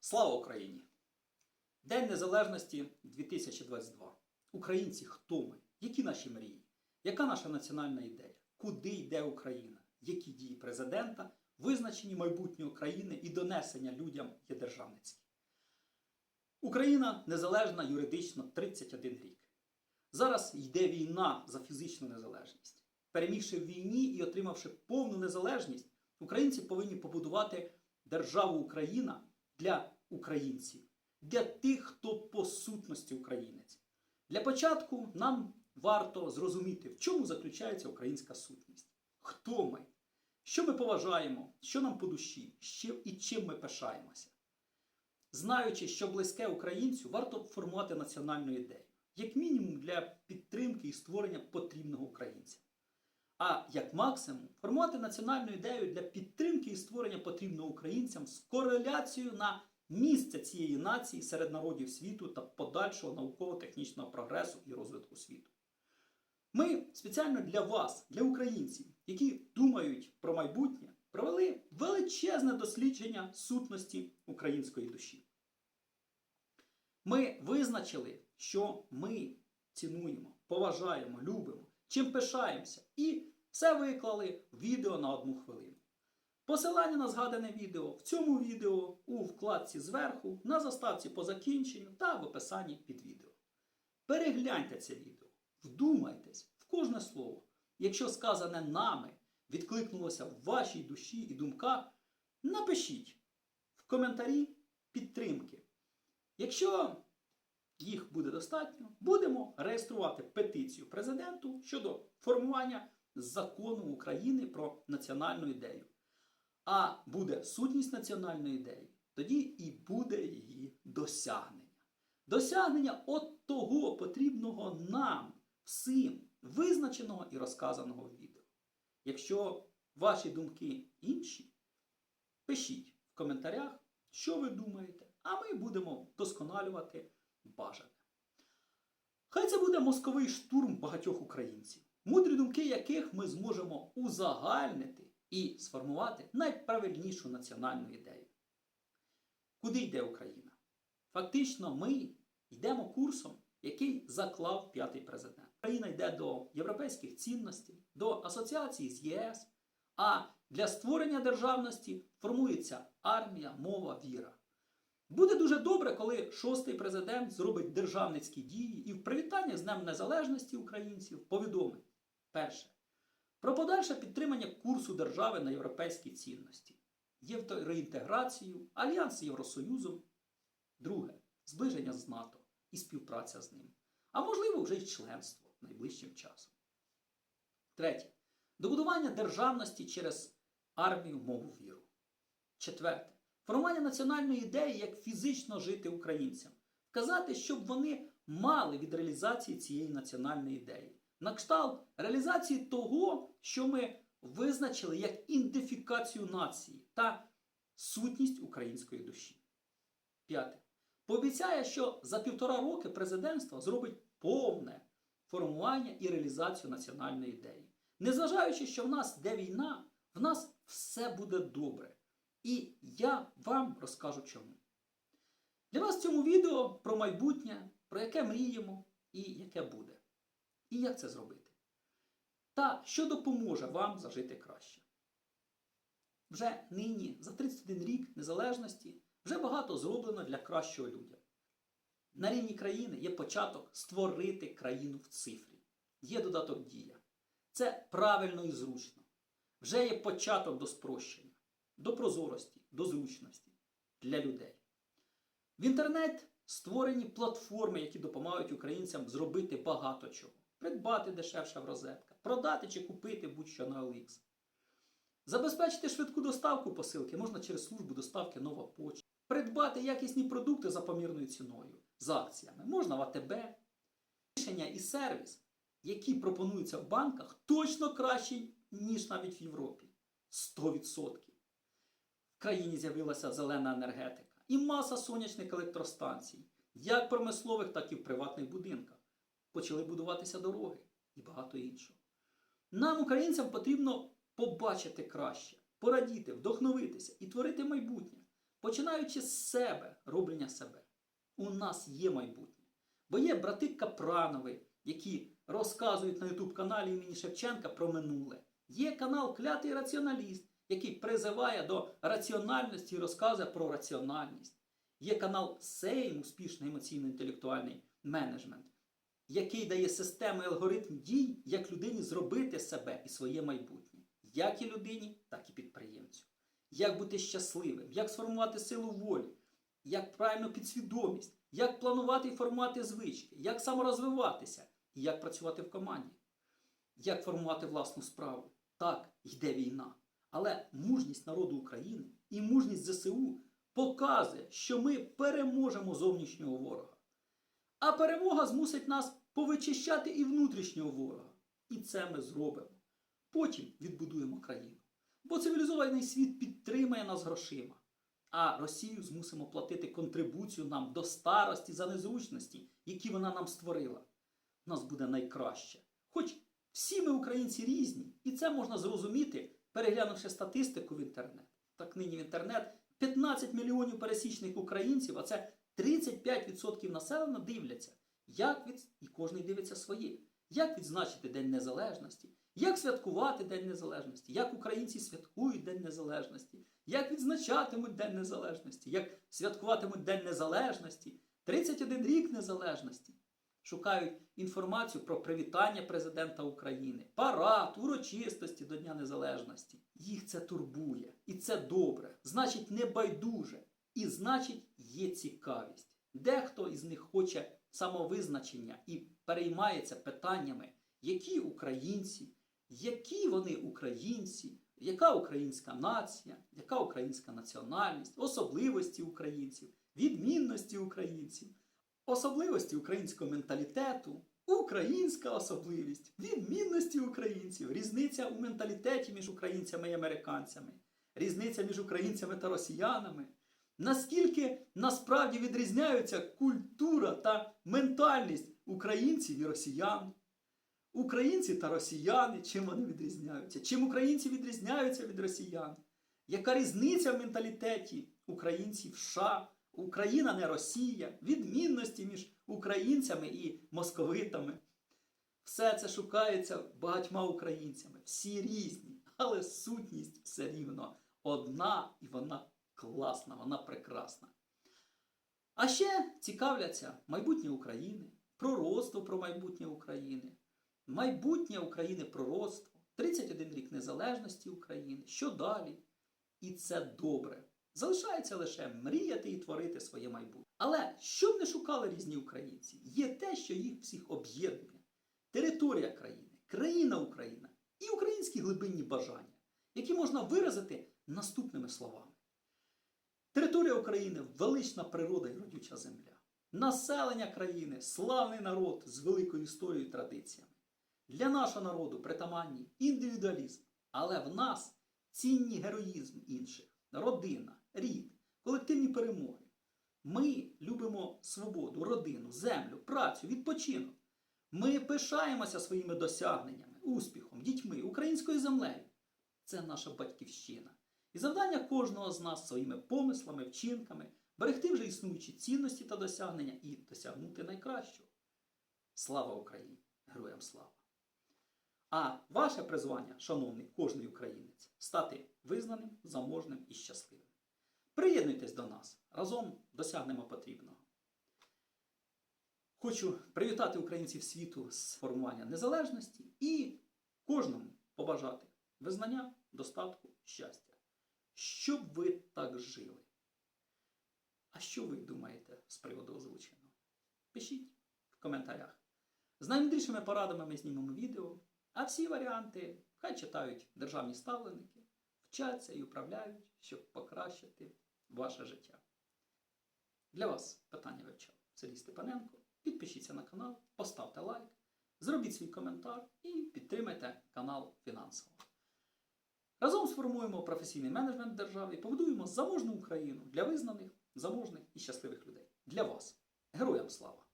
Слава Україні! День Незалежності 2022. Українці, хто ми? Які наші мрії? Яка наша національна ідея? Куди йде Україна? Які дії президента визначені майбутньої країни і донесення людям є державницькі? Україна незалежна юридично 31 рік. Зараз йде війна за фізичну незалежність. Перемігши в війні і отримавши повну незалежність, українці повинні побудувати державу Україна для українців, для тих, хто по сутності українець. Для початку нам варто зрозуміти, в чому заключається українська сутність. Хто ми? Що ми поважаємо, що нам по душі, що і чим ми пишаємося. Знаючи, що близьке українцю, варто формувати національну ідею, як мінімум для підтримки і створення потрібного українця. А як максимум формувати національну ідею для підтримки і створення потрібного українцям з кореляцією на місце цієї нації серед народів світу та подальшого науково-технічного прогресу і розвитку світу. Ми спеціально для вас, для українців, які думають про майбутнє, провели величезне дослідження сутності української душі. Ми визначили, що ми цінуємо, поважаємо, любимо, чим пишаємося, і все виклали відео на одну хвилину. Посилання на згадане відео в цьому відео у вкладці зверху, на заставці по закінченню та в описанні під відео. Перегляньте це відео, вдумайтесь в кожне слово. Якщо сказане нами відкликнулося в вашій душі і думках, напишіть в коментарі підтримки. Якщо їх буде достатньо, будемо реєструвати петицію президенту щодо формування закону України про національну ідею. А буде сутність національної ідеї, тоді і буде її досягнення. Досягнення от того потрібного нам всім, визначеного і розказаного в відео. Якщо ваші думки інші, пишіть в коментарях, що ви думаєте, а ми будемо вдосконалювати бажане. Хай це буде мозковий штурм багатьох українців, мудрі думки яких ми зможемо узагальнити і сформувати найправильнішу національну ідею. Куди йде Україна? Фактично, ми йдемо курсом, який заклав п'ятий президент. Україна йде до європейських цінностей, до асоціації з ЄС, а для створення державності формується армія, мова, віра. Буде дуже добре, коли шостий президент зробить державницькі дії і в привітання з Днем Незалежності українців повідомить перше. Про подальше підтримання курсу держави на європейські цінності, євроінтеграцію, альянс з Євросоюзом. Друге зближення з НАТО і співпраця з ним. А можливо, вже й членство найближчим часом. Третє. Добудування державності через армію, мову, віру. Четверте. Формування національної ідеї, як фізично жити українцям. Вказати, щоб вони мали від реалізації цієї національної ідеї. На кшталт реалізації того, що ми визначили як ідентифікацію нації та сутність української душі. П'яте. Пообіцяє, що за півтора роки президентство зробить повне формування і реалізацію національної ідеї. Незважаючи, що в нас йде війна, в нас все буде добре. І я вам розкажу чому. Для вас в цьому відео про майбутнє, про яке мріємо і яке буде. І як це зробити? Та що допоможе вам зажити краще. Вже нині, за 31 рік незалежності, вже багато зроблено для кращого людям. На рівні країни є початок створити країну в цифрі. Є додаток дія. Це правильно і зручно. Вже є початок до спрощення, до прозорості, до зручності для людей. В інтернет створені платформи, які допомагають українцям зробити багато чого. Придбати дешевша в розетка, продати чи купити будь-що на OLX. Забезпечити швидку доставку посилки можна через службу доставки нова почта. Придбати якісні продукти за помірною ціною з акціями можна в АТБ. Рішення і сервіс, які пропонуються в банках, точно кращі, ніж навіть в Європі. 100%. В країні з'явилася зелена енергетика і маса сонячних електростанцій, як промислових, так і в приватних будинках. Почали будуватися дороги і багато іншого. Нам, українцям, потрібно побачити краще, порадіти, вдохновитися і творити майбутнє. починаючи з себе, роблення себе. У нас є майбутнє. Бо є брати Капранови, які розказують на Ютуб каналі імені Шевченка про минуле. Є канал Клятий Раціоналіст, який призиває до раціональності і розказує про раціональність. Є канал Сейм, успішний емоційно-інтелектуальний менеджмент, який дає систему і алгоритм дій, як людині зробити себе і своє майбутнє. Як і людині, так і підприємцю. Як бути щасливим, як сформувати силу волі, як правильно підсвідомість, як планувати і формувати звички, як саморозвиватися і як працювати в команді, як формувати власну справу. Так, йде війна. Але мужність народу України і мужність ЗСУ показує, що ми переможемо зовнішнього ворога. А перемога змусить нас повичищати і внутрішнього ворога. І це ми зробимо. Потім відбудуємо країну. Бо цивілізований світ підтримає нас грошима. А Росію змусимо платити контрибуцію нам до старості за незручності, які вона нам створила. У нас буде найкраще. Хоч всі ми українці різні, і це можна зрозуміти, переглянувши статистику в інтернет. Так нині в інтернет 15 мільйонів пересічних українців, а це 35% населення дивляться. Як від... І кожен дивиться своє. Як відзначити День Незалежності? Як святкувати День Незалежності? Як українці святкують День Незалежності? Як відзначатимуть День Незалежності? Як святкуватимуть День Незалежності? 31 рік незалежності. Шукають інформацію про привітання президента України, парад, урочистості до Дня Незалежності. Їх це турбує. І це добре. Значить, не байдуже. І значить, є цікавість. Дехто із них хоче самовизначення і переймається питаннями, які українці, які вони українці, яка українська нація, яка українська національність, особливості українців, відмінності українців, особливості українського менталітету, українська особливість, відмінності українців, різниця у менталітеті між українцями і американцями, різниця між українцями та росіянами. Наскільки насправді відрізняються культура та ментальність українців і росіян? Українці та росіяни, чим вони відрізняються? Чим українці відрізняються від росіян? Яка різниця в менталітеті українців США? Україна не Росія, відмінності між українцями і московитами. Все це шукається багатьма українцями. Всі різні, але сутність все рівно одна і вона класна, вона прекрасна. А ще цікавляться майбутнє України, пророцтво про майбутнє України, майбутнє України пророцтво, 31 рік незалежності України, що далі? І це добре. Залишається лише мріяти і творити своє майбутнє. Але що б не шукали різні українці, є те, що їх всіх об'єднує: територія країни, країна Україна і українські глибинні бажання, які можна виразити наступними словами. Територія України велична природа і родюча земля. Населення країни славний народ з великою історією і традиціями. Для нашого народу притаманні індивідуалізм, але в нас цінні героїзм інших, родина, рід, колективні перемоги. Ми любимо свободу, родину, землю, працю, відпочинок. Ми пишаємося своїми досягненнями, успіхом, дітьми, українською землею. Це наша батьківщина. І завдання кожного з нас своїми помислами, вчинками берегти вже існуючі цінності та досягнення і досягнути найкращого. Слава Україні! Героям слава! А ваше призвання, шановний кожний українець, стати визнаним, заможним і щасливим. Приєднуйтесь до нас, разом досягнемо потрібного. Хочу привітати українців світу з формування незалежності і кожному побажати визнання, достатку, щастя. Щоб ви так жили. А що ви думаєте з приводу озвученого? Пишіть в коментарях. З наймудрішими порадами ми знімемо відео, а всі варіанти хай читають державні ставленики, вчаться і управляють, щоб покращити ваше життя. Для вас питання вивчав Сергій Степаненко. Підпишіться на канал, поставте лайк, зробіть свій коментар і підтримайте канал фінансово. Разом сформуємо професійний менеджмент держави і побудуємо заможну Україну для визнаних, заможних і щасливих людей. Для вас. Героям слава!